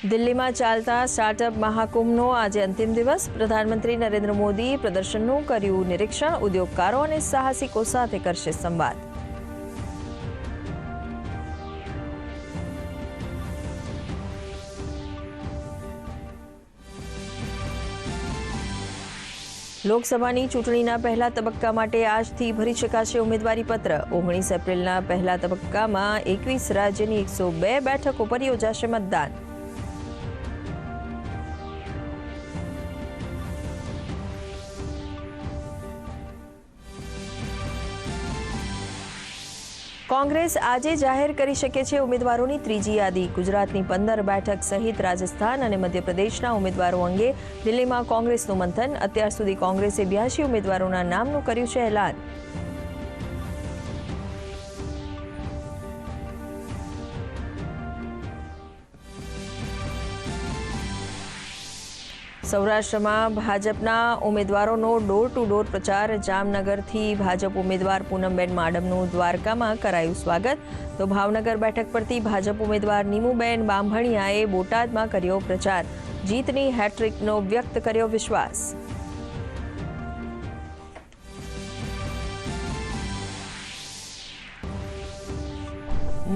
દિલ્હીમાં ચાલતા સ્ટાર્ટઅપ મહાકુંભનો આજે અંતિમ દિવસ. પ્રધાનમંત્રી નરેન્દ્ર મોદી પ્રદર્શનનું કર્યું નિરીક્ષણ. ઉદ્યોગકારો અને સાહસિકો સાથે કરશે સંવાદ. લોકસભાની ચૂંટણીના પહેલા તબક્કા માટે આજથી ભરી શકાશે ઉમેદવારી પત્ર. ઓગણીસ એપ્રિલના પહેલા તબક્કામાં એકવીસ રાજ્યની એકસો બે બેઠકો પર યોજાશે મતદાન. કોંગ્રેસ આજે જાહેર કરી શકે છે ઉમેદવારોની ત્રીજી યાદી. ગુજરાતની પંદર બેઠક સહિત રાજસ્થાન અને મધ્યપ્રદેશના ઉમેદવારો અંગે દિલ્હીમાં કોંગ્રેસનું મંથન. અત્યાર સુધી કોંગ્રેસે બ્યાસી ઉમેદવારોના નામનું કર્યું છે એલાન. સૌરાષ્ટ્રમાં ભાજપના ઉમેદવારોનો ડોર ટુ ડોર પ્રચાર. જામનગરથી ભાજપ ઉમેદવાર પૂનમબેન માડમનું દ્વારકામાં કરાયું સ્વાગત. તો ભાવનગર બેઠક પરથી ભાજપ ઉમેદવાર નીમુબેન બાંભણિયાએ બોટાદમાં કર્યો પ્રચાર. જીતની હેટ્રિકનો વ્યક્ત કર્યો વિશ્વાસ.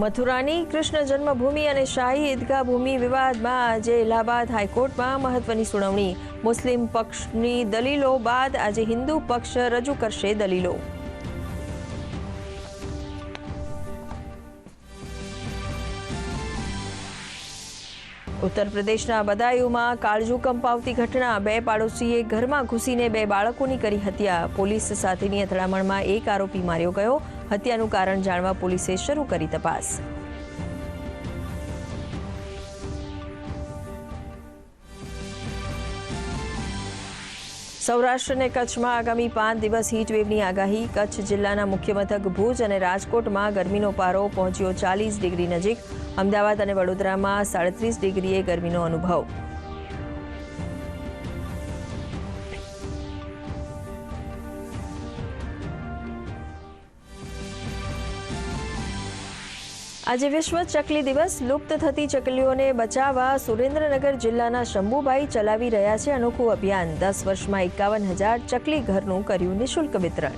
મથુરાની કૃષ્ણ જન્મભૂમિ અને શાહી ઈદગાહ ભૂમિ વિવાદમાં આજે ઇલાહાબાદ હાઈકોર્ટમાં મહત્વની સુનાવણી. મુસ્લિમ પક્ષની દલીલો બાદ આજે હિન્દુ પક્ષ રજૂ કરશે દલીલો. ઉત્તર પ્રદેશના બદાયુમાં કાળજુ કંપાવતી ઘટના. બે પાડોશીએ ઘરમાં ઘૂસીને બે બાળકોની કરી હત્યા. પોલીસ સાથેની અથડામણમાં એક આરોપી માર્યો ગયો. હત્યાનું કારણ જાણવા પોલીસે શરૂ કરી તપાસ. સૌરાષ્ટ્ર અને કચ્છમાં આગામી પાંચ દિવસ હીટવેવની આગાહી. કચ્છ જિલ્લાના મુખ્ય મથક ભુજ અને રાજકોટમાં ગરમીનો પારો પહોંચ્યો ચાલીસ ડિગ્રી નજીક. અમદાવાદ અને વડોદરામાં સાડત્રીસ ડિગ્રીએ ગરમીનો અનુભવ. આજે વિશ્વ ચકલી દિવસ. લુપ્ત થતી ચકલીઓને બચાવવા સુરેન્દ્રનગર જિલ્લાના શંભુભાઈ ચલાવી રહ્યા છે અનોખું અભિયાન. દસ વર્ષમાં એકાવન હજાર ચકલી ઘરનું કર્યું નિઃશુલ્ક વિતરણ.